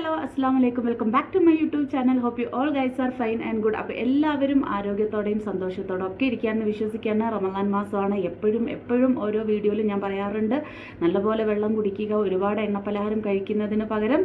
Hello അസ്സാം വലൈക്കും welcome back to my YouTube channel. Hope you all guys are fine and good. അപ്പോൾ എല്ലാവരും ആരോഗ്യത്തോടെയും സന്തോഷത്തോടെ ഒക്കെ ഇരിക്കാമെന്ന് വിശ്വസിക്കാണ്. റമദാൻ മാസമാണ്. എപ്പോഴും എപ്പോഴും ഓരോ വീഡിയോയിലും ഞാൻ പറയാറുണ്ട്. നല്ലപോലെ വെള്ളം കുടിക്കുക ഒരുപാട് എണ്ണപ്പലഹാരം കഴിക്കുന്നതിന് പകരം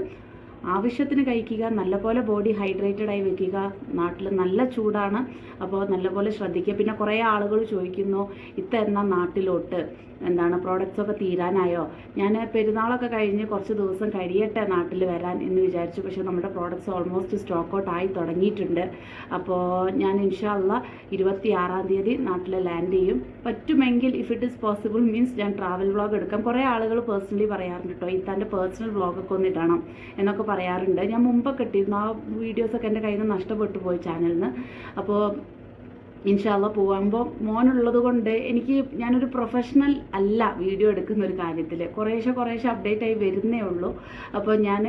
ആവശ്യത്തിന് കഴിക്കുക നല്ലപോലെ ബോഡി ഹൈഡ്രേറ്റഡ് ആയി വെക്കുക. നാട്ടിൽ നല്ല ചൂടാണ്. അപ്പോൾ നല്ലപോലെ ശ്രദ്ധിക്കുക. പിന്നെ കുറേ ആളുകൾ ചോദിക്കുന്നു ഇത്ത നാട്ടിലോട്ട്? എന്താണ് പ്രോഡക്റ്റ്സ് ഒക്കെ തീരാനായോ? ഞാൻ പെരുന്നാളൊക്കെ കഴിഞ്ഞ് കുറച്ച് ദിവസം കഴിയട്ടെ നാട്ടിൽ വരാൻ എന്ന് വിചാരിച്ചു. പക്ഷേ നമ്മുടെ പ്രോഡക്റ്റ്സ് ഓൾമോസ്റ്റ് സ്റ്റോക്ക് ഔട്ട് ആയി തുടങ്ങിയിട്ടുണ്ട്. അപ്പോൾ ഞാൻ ഇൻഷാല്ല ഇരുപത്തി ആറാം തീയതി നാട്ടിൽ ലാൻഡ് ചെയ്യും. പറ്റുമെങ്കിൽ if it is possible means ഞാൻ ട്രാവൽ വ്ളോഗ് എടുക്കാം. കുറേ ആളുകൾ പേഴ്സണലി പറയാറുണ്ട് കേട്ടോ ഇത്താന്റെ പേഴ്സണൽ വ്ളോഗൊക്കെ ഒന്ന് ഇടണം എന്നൊക്കെ പറയാറുണ്ട്. ഞാൻ മുമ്പൊക്കെ ഇട്ടിരുന്നു. ആ വീഡിയോസൊക്കെ എന്റെ കയ്യിൽ നിന്ന് നഷ്ടപ്പെട്ടു പോയി ചാനലിൽ നിന്ന് അപ്പോൾ ഇൻഷാല്ല പോകുമ്പോൾ മോനുള്ളത് കൊണ്ട് എനിക്ക് ഞാനൊരു പ്രൊഫഷണൽ അല്ല വീഡിയോ എടുക്കുന്ന ഒരു കാര്യത്തിൽ കുറേശ്ശെ കുറേശ്ശെ അപ്ഡേറ്റ് ആയി വരുന്നേ ഉള്ളൂ. അപ്പോൾ ഞാൻ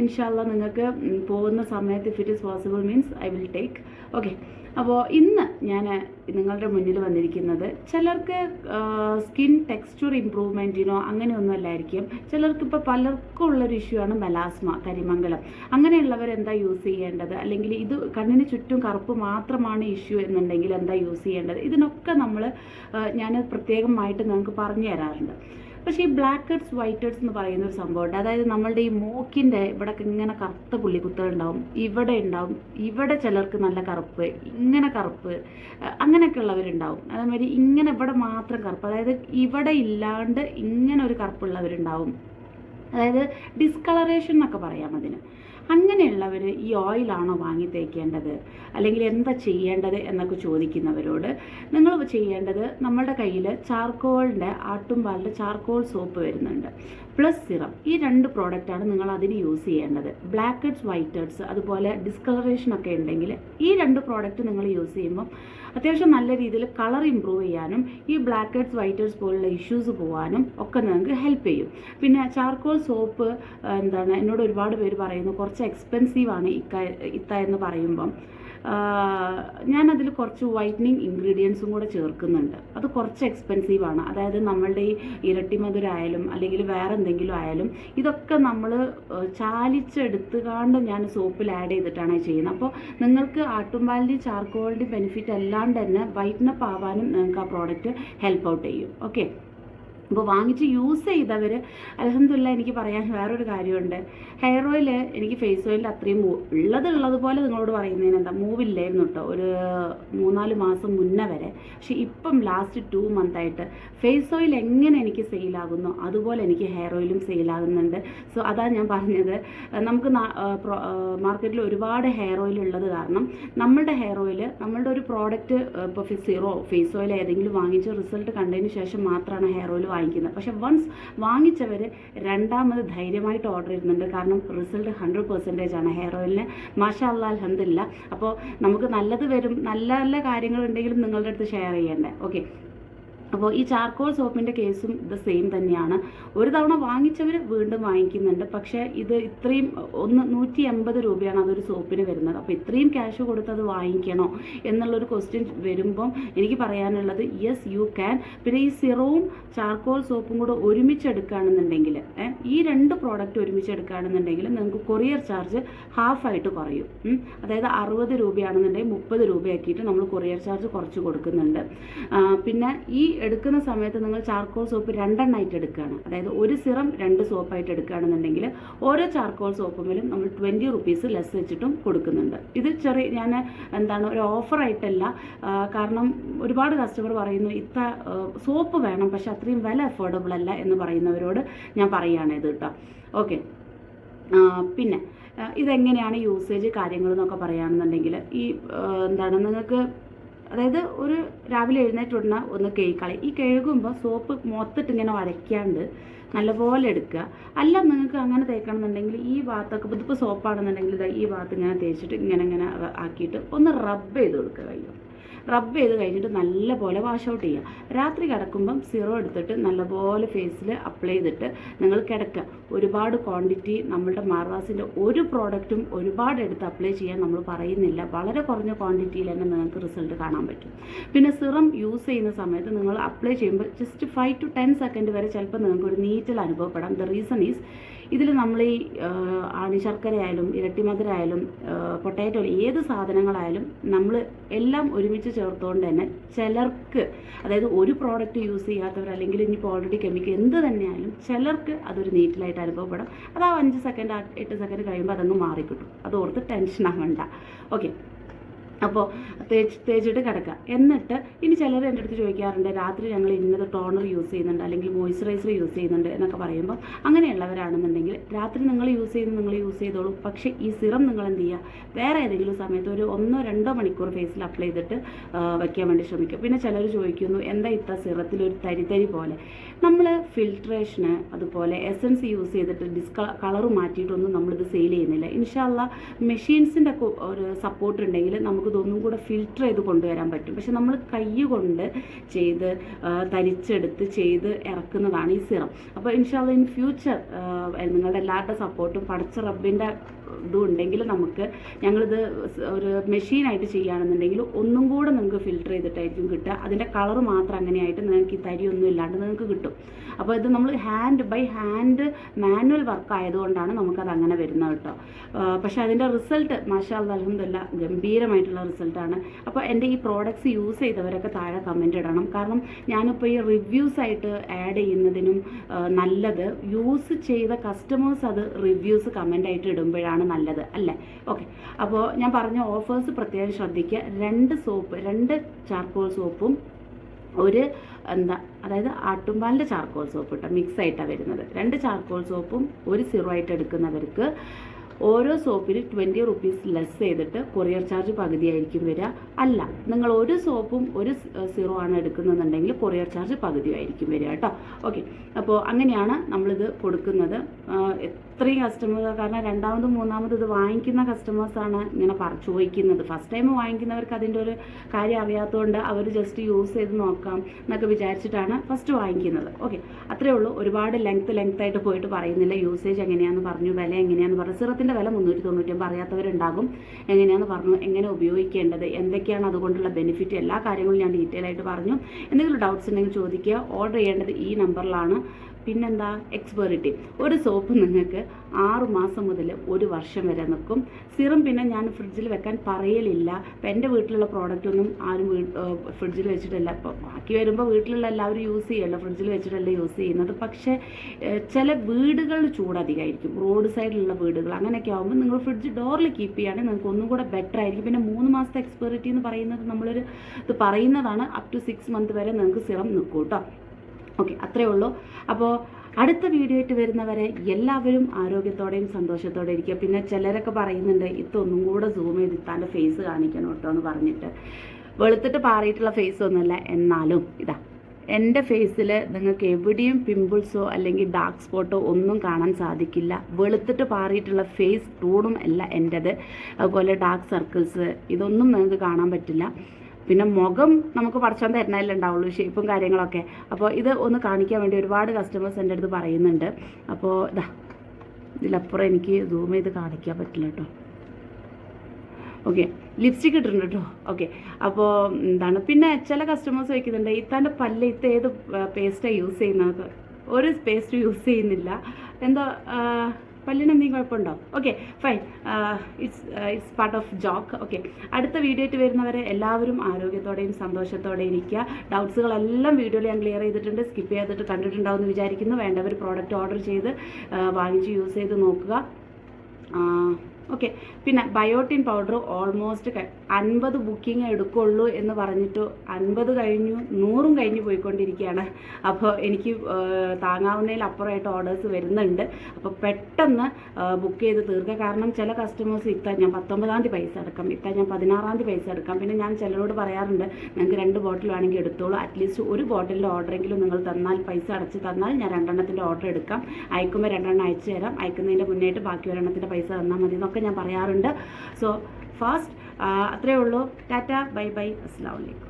ഇൻഷാല്ല നിങ്ങൾക്ക് പോകുന്ന സമയത്ത് if it is possible means I will take okay അപ്പോൾ ഇന്ന് ഞാൻ നിങ്ങളുടെ മുന്നിൽ വന്നിരിക്കുന്നത് ചിലർക്ക് സ്കിൻ ടെക്സ്ചർ ഇമ്പ്രൂവ്മെന്റിനോ അങ്ങനെയൊന്നും അല്ലായിരിക്കും. ചിലർക്ക് ഇപ്പോൾ പലർക്കും ഉള്ളൊരു ഇഷ്യൂ ആണ് മെലാസ്മ കരിമംഗലം. അങ്ങനെയുള്ളവർ എന്താ യൂസ് ചെയ്യേണ്ടത്? അല്ലെങ്കിൽ ഇത് കണ്ണിന് ചുറ്റും കറുപ്പ് മാത്രമാണ് ഇഷ്യൂ എന്നുണ്ടെങ്കിൽ എന്താ യൂസ് ചെയ്യേണ്ടത്? ഇതിനൊക്കെ നമ്മൾ ഞാൻ പ്രത്യേകമായിട്ട് നിങ്ങൾക്ക് പറഞ്ഞു തരാറുണ്ട്. പക്ഷേ ഈ ബ്ലാക്ക് ഹെഡ്സ് വൈറ്റ് ഹെഡ്സ് എന്ന് പറയുന്ന ഒരു സംഭവമുണ്ട്. അതായത് നമ്മളുടെ ഈ മൂക്കിന്റെ ഇവിടെ ഇങ്ങനെ കറുത്ത പുള്ളിക്കുത്തുകൾ ഉണ്ടാവും. ഇവിടെ ഉണ്ടാവും. ഇവിടെ ചിലർക്ക് നല്ല കറുപ്പ് ഇങ്ങനെ കറുപ്പ് അങ്ങനെയൊക്കെ ഉള്ളവരുണ്ടാവും. അതേമാതിരി ഇങ്ങനെ ഇവിടെ മാത്രം കറുപ്പ്. അതായത് ഇവിടെ ഇല്ലാണ്ട് ഇങ്ങനെ ഒരു കറുപ്പുള്ളവരുണ്ടാവും. അതായത് ഡിസ്കളറേഷൻ എന്നൊക്കെ പറയാം അതിന്. അങ്ങനെയുള്ളവർ ഈ ഓയിലാണോ വാങ്ങി തേക്കേണ്ടത്? അല്ലെങ്കിൽ എന്താ ചെയ്യേണ്ടത് എന്നൊക്കെ ചോദിക്കുന്നവരോട് നിങ്ങൾ ചെയ്യേണ്ടത് നമ്മളുടെ കയ്യിൽ ചാർക്കോളിന്റെ ആട്ടുംപാലിന്റെ ചാർക്കോൾ സോപ്പ് വരുന്നുണ്ട്. പ്ലസ് സിറം ഈ രണ്ട് പ്രോഡക്റ്റാണ് നിങ്ങൾ അതിന് യൂസ് ചെയ്യേണ്ടത്. ബ്ലാക്ക് ഹെഡ്സ് വൈറ്റ് ഹെഡ്സ് അതുപോലെ ഡിസ്കളറേഷൻ ഒക്കെ ഉണ്ടെങ്കിൽ ഈ രണ്ട് പ്രോഡക്റ്റ് നിങ്ങൾ യൂസ് ചെയ്യുമ്പം അത്യാവശ്യം നല്ല രീതിയിൽ കളർ ഇമ്പ്രൂവ് ചെയ്യാനും ഈ ബ്ലാക്ക് ഹെഡ്സ് വൈറ്റ് ഹെഡ്സ് പോലുള്ള ഇഷ്യൂസ് പോകാനും ഒക്കെ നിങ്ങൾക്ക് ഹെൽപ്പ് ചെയ്യും. പിന്നെ ചാർക്കോൾ സോപ്പ് എന്താണ് എന്നോട് ഒരുപാട് പേര് പറയുന്നു കുറച്ച് എക്സ്പെൻസീവ് ആണ് ഇക്ക ഇത്ത എന്ന് പറയുമ്പം. ഞാനതിൽ കുറച്ച് വൈറ്റനിങ് ഇൻഗ്രീഡിയൻസും കൂടെ ചേർക്കുന്നുണ്ട്. അത് കുറച്ച് എക്സ്പെൻസീവ് ആണ്. അതായത് നമ്മളുടെ ഈ ഇരട്ടി മധുരായാലും അല്ലെങ്കിൽ വേറെ എന്തെങ്കിലും ആയാലും ഇതൊക്കെ നമ്മൾ ചാലിച്ചെടുത്തുകാണ്ട് ഞാൻ സോപ്പിൽ ആഡ് ചെയ്തിട്ടാണ് ചെയ്യുന്നത്. അപ്പോൾ നിങ്ങൾക്ക് ആട്ടുംപാലിന്റെയും ചാർക്കോളിന്റെയും ബെനിഫിറ്റ് അല്ലാണ്ട് തന്നെ വൈറ്റ്നപ്പ് ആവാനും നിങ്ങൾക്ക് ആ പ്രോഡക്റ്റ് ഹെൽപ്പ് ഔട്ട് ചെയ്യും. ഓക്കെ അപ്പോൾ വാങ്ങിച്ച് യൂസ് ചെയ്തവർ അലഹമില്ല എനിക്ക് പറയാൻ വേറൊരു കാര്യമുണ്ട്. ഹെയർ ഓയിൽ എനിക്ക് ഫേസ് ഓയിലിന്റെ അത്രയും ഉള്ളത് ഉള്ളതുപോലെ നിങ്ങളോട് പറയുന്നതിന് എന്താ മൂവില്ലായിരുന്നു കേട്ടോ ഒരു മൂന്നാൽ മാസം മുന്നേ വരെ. പക്ഷെ ഇപ്പം ലാസ്റ്റ് ടു മന്തായിട്ട് ഫേസ് ഓയിൽ എങ്ങനെ എനിക്ക് സെയിലാകുന്നു അതുപോലെ എനിക്ക് ഹെയർ ഓയിലും സെയിലാകുന്നുണ്ട് സോ അതാണ് ഞാൻ പറഞ്ഞത്. നമുക്ക് മാർക്കറ്റിൽ ഒരുപാട് ഹെയർ ഓയിൽ ഉള്ളത് കാരണം നമ്മളുടെ ഹെയർ ഓയിൽ നമ്മളുടെ ഒരു പ്രോഡക്റ്റ് ഇപ്പോൾ സീറോ ഫേസ് ഓയിൽ ഏതെങ്കിലും വാങ്ങിച്ച് റിസൾട്ട് കണ്ടതിന് ശേഷം മാത്രമാണ് ഹെയർ ഓയിൽ വാങ്ങിക്കുന്നത്. പക്ഷെ വൺസ് വാങ്ങിച്ചവർ രണ്ടാമത് ധൈര്യമായിട്ട് ഓർഡർ ചെയ്യുന്നുണ്ട് കാരണം റിസൾട്ട് ഹൺഡ്രഡ് പെർസെന്റേജ് ആണ്. ഹെയർ ഓയിലിന് മാഷാ അല്ലാ അലഹമില്ല അപ്പോൾ നമുക്ക് നല്ലത് വരും. നല്ല നല്ല കാര്യങ്ങളുണ്ടെങ്കിലും നിങ്ങളുടെ അടുത്ത് ഷെയർ ചെയ്യണ്ടേ. ഓക്കെ അപ്പോൾ ഈ ചാർക്കോൾ സോപ്പിന്റെ കേസും ഇത് സെയിം തന്നെയാണ്. ഒരു തവണ വാങ്ങിച്ചവർ വീണ്ടും വാങ്ങിക്കുന്നുണ്ട്. പക്ഷേ ഇത് ഇത്രയും ഒന്ന് നൂറ്റി എൺപത് രൂപയാണ് അതൊരു സോപ്പിന് വരുന്നത്. അപ്പോൾ ഇത്രയും ക്യാഷ് കൊടുത്ത് അത് വാങ്ങിക്കണോ എന്നുള്ളൊരു ക്വസ്റ്റ്യൻ വരുമ്പം എനിക്ക് പറയാനുള്ളത് യെസ് യു ക്യാൻ പിന്നെ ഈ സിറവും ചാർക്കോൾ സോപ്പും കൂടെ ഒരുമിച്ചെടുക്കുകയാണെന്നുണ്ടെങ്കിൽ ഈ രണ്ട് പ്രോഡക്റ്റ് ഒരുമിച്ചെടുക്കുകയാണെന്നുണ്ടെങ്കിൽ നിങ്ങൾക്ക് കൊറിയർ ചാർജ് ഹാഫായിട്ട് കുറയും. അതായത് അറുപത് രൂപയാണെന്നുണ്ടെങ്കിൽ മുപ്പത് രൂപയാക്കിയിട്ട് നമ്മൾ കൊറിയർ ചാർജ് കുറച്ച് കൊടുക്കുന്നുണ്ട്. പിന്നെ ഈ എടുക്കുന്ന സമയത്ത് നിങ്ങൾ ചാർക്കോൾ സോപ്പ് രണ്ടെണ്ണമായിട്ട് എടുക്കുകയാണ്. അതായത് ഒരു സിറം രണ്ട് സോപ്പായിട്ട് എടുക്കുകയാണെന്നുണ്ടെങ്കിൽ ഓരോ ചാർക്കോൾ സോപ്പുമിലും നമ്മൾ ട്വന്റി റുപ്പീസ് ലെസ് വെച്ചിട്ടും കൊടുക്കുന്നുണ്ട്. ഇത് ചെറിയ ഞാൻ എന്താണ് ഒരു ഓഫറായിട്ടല്ല കാരണം ഒരുപാട് കസ്റ്റമർ പറയുന്നു ഇത്ര സോപ്പ് വേണം പക്ഷെ അത്രയും വില അഫോർഡബിൾ അല്ല എന്ന് പറയുന്നവരോട് ഞാൻ പറയുകയാണ് ഇത് കേട്ടോ. ഓക്കെ. പിന്നെ ഇതെങ്ങനെയാണ് യൂസേജ് കാര്യങ്ങൾ എന്നൊക്കെ പറയുകയാണെന്നുണ്ടെങ്കിൽ ഈ എന്താണ് നിങ്ങൾക്ക് അതായത് ഒരു രാവിലെ എഴുന്നേറ്റ് ഉടനെ ഒന്ന് കഴുകളി ഈ കഴുകുമ്പോൾ സോപ്പ് മൊത്തിട്ട് ഇങ്ങനെ വരയ്ക്കാണ്ട് നല്ലപോലെ എടുക്കുക. അല്ല നിങ്ങൾക്ക് അങ്ങനെ തേക്കണമെന്നുണ്ടെങ്കിൽ ഈ ഭാഗത്തൊക്കെ ഇതിപ്പോൾ സോപ്പാണെന്നുണ്ടെങ്കിൽ ഈ ഭാഗത്ത് ഇങ്ങനെ തേച്ചിട്ട് ഇങ്ങനെ ഇങ്ങനെ ആക്കിയിട്ട് ഒന്ന് റബ്ബ് ചെയ്ത് കൊടുക്കുക കഴിയും റബ്ബ് ചെയ്ത് കഴിഞ്ഞിട്ട് നല്ലപോലെ വാഷ് ഔട്ട് ചെയ്യുക രാത്രി കിടക്കുമ്പം സീറോ എടുത്തിട്ട് നല്ലപോലെ ഫേസിൽ അപ്ലൈ ചെയ്തിട്ട് നിങ്ങൾ കിടക്കുക. ഒരുപാട് ക്വാണ്ടിറ്റി നമ്മളുടെ മാർവാസിന്റെ ഒരു പ്രോഡക്റ്റും ഒരുപാട് എടുത്ത് അപ്ലൈ ചെയ്യാൻ നമ്മൾ പറയുന്നില്ല. വളരെ കുറഞ്ഞ ക്വാണ്ടിറ്റിയിൽ തന്നെ നിങ്ങൾക്ക് റിസൾട്ട് കാണാൻ പറ്റും. പിന്നെ സിറം യൂസ് ചെയ്യുന്ന സമയത്ത് നിങ്ങൾ അപ്ലൈ ചെയ്യുമ്പോൾ just five to ten second വരെ ചിലപ്പോൾ നിങ്ങൾക്ക് ഒരു നീറ്റൽ അനുഭവപ്പെടാം. ദ റീസൺ ഈസ് ഇതിൽ നമ്മൾ ഈ ആണിശർക്കരയായാലും ഇരട്ടിമധുരമായാലും പൊട്ടാറ്റോ ഏത് സാധനങ്ങളായാലും നമ്മൾ എല്ലാം ഒരുമിച്ച് ചേർത്തുകൊണ്ട് തന്നെ ചിലർക്ക് അതായത് ഒരു പ്രോഡക്റ്റ് യൂസ് ചെയ്യാത്തവർ അല്ലെങ്കിൽ ഇനിയിപ്പോൾ ഓൾറെഡി കെമിക്കൽ എന്ത് തന്നെയായാലും ചിലർക്ക് അതൊരു നീറ്റിലായിട്ട് അനുഭവപ്പെടും. അത് ആ അഞ്ച് സെക്കൻഡ് എട്ട് സെക്കൻഡ് കഴിയുമ്പോൾ അതങ്ങ് മാറിക്കിട്ടും. അത് ഓർത്ത് ടെൻഷൻ ആവണ്ട. ഓക്കെ അപ്പോൾ തേച്ച് തേച്ചിട്ട് കിടക്കുക. എന്നിട്ട് ഇനി ചിലർ എന്റെ അടുത്ത് ചോദിക്കാറുണ്ട് രാത്രി ഞങ്ങൾ ഇന്നത് ടോണർ യൂസ് ചെയ്യുന്നുണ്ട് അല്ലെങ്കിൽ മോയ്സ്ചറൈസർ യൂസ് ചെയ്യുന്നുണ്ട് എന്നൊക്കെ പറയുമ്പോൾ അങ്ങനെയുള്ളവരാണെന്നുണ്ടെങ്കിൽ രാത്രി നിങ്ങൾ യൂസ് ചെയ്യുന്നത് നിങ്ങൾ യൂസ് ചെയ്തോളൂ. പക്ഷേ ഈ സിറം നിങ്ങൾ എന്ത് ചെയ്യുക? വേറെ ഏതെങ്കിലും സമയത്ത് ഒരു ഒന്നോ രണ്ടോ മണിക്കൂർ ഫേസിൽ അപ്ലൈ ചെയ്തിട്ട് വയ്ക്കാൻ വേണ്ടി ശ്രമിക്കുക പിന്നെ ചിലർ ചോദിക്കുന്നു എന്താ ഇത്ര സിറത്തിൽ ഒരു തരിതരി തരി പോലെ? നമ്മൾ ഫിൽട്രേഷന് അതുപോലെ എസൻസ് യൂസ് ചെയ്തിട്ട് ഡിസ്ക കളർ മാറ്റിയിട്ടൊന്നും നമ്മളിത് സെയിൽ ചെയ്യുന്നില്ല. ഇൻഷാല്ല മെഷീൻസിന്റെ ഒരു സപ്പോർട്ട് ഉണ്ടെങ്കിൽ നമുക്ക് ഇതൊന്നും കൂടെ ഫിൽറ്റർ ചെയ്ത് കൊണ്ടുവരാൻ പറ്റും. പക്ഷെ നമ്മൾ കൈ കൊണ്ട് ചെയ്ത് തരിച്ചെടുത്ത് ചെയ്ത് ഇറക്കുന്നതാണ് ഈ സിറം. അപ്പോൾ ഇൻഷാല്ല ഇൻ ഫ്യൂച്ചർ നിങ്ങളുടെ എല്ലാവരുടെ സപ്പോർട്ടും പടച്ച റബ്ബിന്റെ ഇതും ഉണ്ടെങ്കിൽ നമുക്ക് ഞങ്ങളിത് ഒരു മെഷീനായിട്ട് ചെയ്യുകയാണെന്നുണ്ടെങ്കിൽ ഒന്നും കൂടെ നിങ്ങൾക്ക് ഫിൽറ്റർ ചെയ്തിട്ടായിരിക്കും കിട്ടുക. അതിന്റെ കളർ മാത്രം അങ്ങനെയായിട്ട് നിങ്ങൾക്ക് ഈ തരിയൊന്നും ഇല്ലാണ്ട് നിങ്ങൾക്ക് കിട്ടും. അപ്പോൾ ഇത് നമ്മൾ hand by hand manual work ആയതുകൊണ്ടാണ് നമുക്കത് അങ്ങനെ വരുന്നത് കേട്ടോ. പക്ഷേ അതിന്റെ റിസൾട്ട് മാഷാ അലഹമില്ല ഗംഭീരമായിട്ടുള്ള റിസൾട്ടാണ്. അപ്പോൾ എന്റെ ഈ പ്രോഡക്റ്റ്സ് യൂസ് ചെയ്തവരൊക്കെ താഴെ കമന്റ് ഇടണം. കാരണം ഞാനിപ്പോൾ ഈ റിവ്യൂസ് ആയിട്ട് ആഡ് ചെയ്യുന്നതിനും നല്ലത് യൂസ് ചെയ്ത കസ്റ്റമേഴ്സ് അത് റിവ്യൂസ് കമന്റ് ആയിട്ട് ഇടുമ്പോഴാണ് നല്ലത് അല്ലേ? ഓക്കെ അപ്പോൾ ഞാൻ പറഞ്ഞ ഓഫേഴ്സ് പ്രത്യേകം ശ്രദ്ധിക്കുക. രണ്ട് സോപ്പ് രണ്ട് ചാർക്കോൾ സോപ്പും ഒരു എന്താ അതായത് ആട്ടുംപാലിന്റെ ചാർക്കോൾ സോപ്പ് കേട്ടോ മിക്സ് ആയിട്ടാണ് വരുന്നത്. രണ്ട് ചാർക്കോൾ സോപ്പും ഒരു സിറോ ആയിട്ട് എടുക്കുന്നവർക്ക് ഓരോ സോപ്പിന് ട്വന്റി റുപ്പീസ് ലെസ് ചെയ്തിട്ട് കൊറിയർ ചാർജ് പകുതിയായിരിക്കും വരിക. അല്ല നിങ്ങൾ ഒരു സോപ്പും ഒരു സീറോ ആണ് എടുക്കുന്നതെന്നുണ്ടെങ്കിൽ കൊറിയർ ചാർജ് പകുതിയായിരിക്കും വരിക കേട്ടോ. ഓക്കെ അപ്പോൾ അങ്ങനെയാണ് നമ്മളിത് കൊടുക്കുന്നത്. ഇത്രയും കസ്റ്റമർ കാരണം രണ്ടാമതും മൂന്നാമതും ഇത് വാങ്ങിക്കുന്ന കസ്റ്റമേഴ്സാണ് ഇങ്ങനെ പറ ചോദിക്കുന്നത് ഫസ്റ്റ് ടൈം വാങ്ങിക്കുന്നവർക്ക് അതിന്റെ ഒരു കാര്യം അറിയാത്തതുകൊണ്ട് അവർ ജസ്റ്റ് യൂസ് ചെയ്ത് നോക്കാം എന്നൊക്കെ വിചാരിച്ചിട്ടാണ് ഫസ്റ്റ് വാങ്ങിക്കുന്നത്. ഓക്കെ അത്രയേ ഉള്ളൂ. ഒരുപാട് ലെങ്ത് ലെങ്ത് ആയിട്ട് പോയിട്ട് പറയുന്നില്ല. യൂസേജ് എങ്ങനെയാണെന്ന് പറഞ്ഞു വില എങ്ങനെയാണെന്ന് പറഞ്ഞു. സിറത്തിന്റെ വില മുന്നൂറ്റി തൊണ്ണൂറ്റൊമ്പത് അറിയാത്തവരുണ്ടാകും. എങ്ങനെയാണെന്ന് പറഞ്ഞു എങ്ങനെ ഉപയോഗിക്കേണ്ടത് എന്തൊക്കെയാണ് അതുകൊണ്ടുള്ള ബെനിഫിറ്റ് എല്ലാ കാര്യങ്ങളും ഞാൻ ഡീറ്റെയിൽ ആയിട്ട് പറഞ്ഞു. എന്തെങ്കിലും ഡൗട്ട്സ് ഉണ്ടെങ്കിൽ ചോദിക്കുക. ഓർഡർ ചെയ്യേണ്ടത് ഈ നമ്പറിലാണ് പിന്നെന്താ? എക്സ്പെറിറ്റി ഒരു സോപ്പ് നിങ്ങൾക്ക് ആറ് മാസം മുതൽ ഒരു വർഷം വരെ നിൽക്കും. സിറം പിന്നെ ഞാൻ ഫ്രിഡ്ജിൽ വെക്കാൻ പറയലില്ല. ഇപ്പം എന്റെ വീട്ടിലുള്ള പ്രോഡക്റ്റ് ഒന്നും ആരും ഫ്രിഡ്ജിൽ വെച്ചിട്ടില്ല. അപ്പോൾ ബാക്കി വരുമ്പോൾ വീട്ടിലുള്ള എല്ലാവരും യൂസ് ചെയ്യുമല്ലോ ഫ്രിഡ്ജിൽ വെച്ചിട്ടല്ല യൂസ് ചെയ്യുന്നത്. പക്ഷേ ചില വീടുകളിൽ ചൂടധികമായിരിക്കും റോഡ് സൈഡിലുള്ള വീടുകൾ അങ്ങനെയൊക്കെ ആകുമ്പോൾ നിങ്ങൾ ഫ്രിഡ്ജ് ഡോറിൽ കീപ്പ് ചെയ്യുകയാണെങ്കിൽ നിങ്ങൾക്ക് ഒന്നും കൂടെ ബെറ്റർ ആയിരിക്കും. പിന്നെ മൂന്ന് മാസത്തെ എക്സ്പെറിറ്റി എന്ന് പറയുന്നത് നമ്മളൊരു ഇത് പറയുന്നതാണ് അപ് ടു സിക്സ് മന്ത് വരെ നിങ്ങൾക്ക് സിറം നിൽക്കും കേട്ടോ. ഓക്കെ അത്രയേ ഉള്ളൂ. അപ്പോൾ അടുത്ത വീഡിയോ ആയിട്ട് വരുന്നവരെ എല്ലാവരും ആരോഗ്യത്തോടെയും സന്തോഷത്തോടെ ഇരിക്കുക. പിന്നെ ചിലരൊക്കെ പറയുന്നുണ്ട് ഇത്തൊന്നും കൂടെ സൂം ചെയ്ത് ഇത്താന്റെ ഫേസ് കാണിക്കണം കേട്ടോ എന്ന് പറഞ്ഞിട്ട്. വെളുത്തിട്ട് പാറിയിട്ടുള്ള ഫേസ് ഒന്നുമല്ല എന്നാലും ഇതാ എന്റെ ഫേസിൽ നിങ്ങൾക്ക് എവിടെയും പിമ്പിൾസോ അല്ലെങ്കിൽ ഡാർക്ക് സ്പോട്ടോ ഒന്നും കാണാൻ സാധിക്കില്ല. വെളുത്തിട്ട് പാറിയിട്ടുള്ള ഫേസ് ടൂണും അല്ല എന്റെത്. അതുപോലെ ഡാർക്ക് സർക്കിൾസ് ഇതൊന്നും നിങ്ങൾക്ക് കാണാൻ പറ്റില്ല. പിന്നെ മുഖം നമുക്ക് പഠിച്ചാൽ തരുന്നതല്ലേ ഉണ്ടാവുള്ളൂ ഷേപ്പും കാര്യങ്ങളൊക്കെ. അപ്പോൾ ഇത് ഒന്ന് കാണിക്കാൻ വേണ്ടി ഒരുപാട് കസ്റ്റമേഴ്സ് എന്റെ അടുത്ത് പറയുന്നുണ്ട്. അപ്പോൾ ഇതാ ഇതിലപ്പുറം എനിക്ക് സൂം ഇത് കാണിക്കാൻ പറ്റില്ല കേട്ടോ ഓക്കെ ലിപ്സ്റ്റിക് ഇട്ടിട്ടുണ്ട് കേട്ടോ ഓക്കെ അപ്പോൾ എന്താണ് പിന്നെ ചില കസ്റ്റമേഴ്സ് വയ്ക്കുന്നുണ്ട് ഇത്താന്റെ പല്ല് ഇത്ത ഏത് പേസ്റ്റാണ് യൂസ് ചെയ്യുന്നത്? ഒരു പേസ്റ്റ് യൂസ് ചെയ്യുന്നില്ല. എന്താ പല്ലിന് എന്തെങ്കിലും കുഴപ്പമുണ്ടോ? Okay fine it's it's part of joke okay അടുത്ത വീഡിയോ ആയിട്ട് വരുന്നവരെ എല്ലാവരും ആരോഗ്യത്തോടെയും സന്തോഷത്തോടെയും ഇരിക്കുക. ഡൗട്ട്സുകളെല്ലാം വീഡിയോയിൽ ഞാൻ ക്ലിയർ ചെയ്തിട്ടുണ്ട്. സ്കിപ്പ് ചെയ്തിട്ട് കണ്ടിട്ടുണ്ടാവും എന്ന് വിചാരിക്കുന്നു. വേണ്ടവർ പ്രോഡക്റ്റ് ഓർഡർ ചെയ്ത് വാങ്ങിച്ച് യൂസ് ചെയ്ത് നോക്കുക. ഓക്കെ പിന്നെ ബയോട്ടിൻ പൗഡർ ഓൾമോസ്റ്റ് അൻപത് ബുക്കിംഗ് എടുക്കുള്ളൂ എന്ന് പറഞ്ഞിട്ട് അൻപത് കഴിഞ്ഞു നൂറും കഴിഞ്ഞു പോയിക്കൊണ്ടിരിക്കുകയാണ്. അപ്പോൾ എനിക്ക് താങ്ങാവുന്നതിൽ അപ്പുറമായിട്ട് ഓർഡേഴ്സ് വരുന്നുണ്ട്. അപ്പോൾ പെട്ടെന്ന് ബുക്ക് ചെയ്ത് തീർക്കുക. കാരണം ചില കസ്റ്റമേഴ്സ് ഇത്ത ഞാൻ പത്തൊമ്പതാം തീയതി പൈസ അടക്കാം. ഇത്ത ഞാൻ പതിനാറാം തീയതി പൈസ അടക്കാം. പിന്നെ ഞാൻ ചിലരോട് പറയാറുണ്ട് നിങ്ങൾക്ക് രണ്ട് ബോട്ടിൽ വേണമെങ്കിൽ എടുത്തോളൂ. അറ്റ്ലീസ്റ്റ് ഒരു ബോട്ടിലിന്റെ ഓർഡറെങ്കിലും നിങ്ങൾ തന്നാൽ പൈസ അടച്ച് തന്നാൽ ഞാൻ രണ്ടെണ്ണത്തിന്റെ ഓർഡർ എടുക്കാം. അയക്കുമ്പോൾ രണ്ടെണ്ണം അയച്ചു തരാം. അയക്കുന്നതിന്റെ മുന്നേറ്റ് ബാക്കി ഒരെണ്ണത്തിന്റെ പൈസ തന്നാൽ മതി എന്നൊക്കെ ഞാൻ പറയാറുണ്ട്. സോ ഫാസ്റ്റ് അത്രയേ ഉള്ളൂ. ടാറ്റ ബൈ ബൈ അസ്സാം വലൈക്കും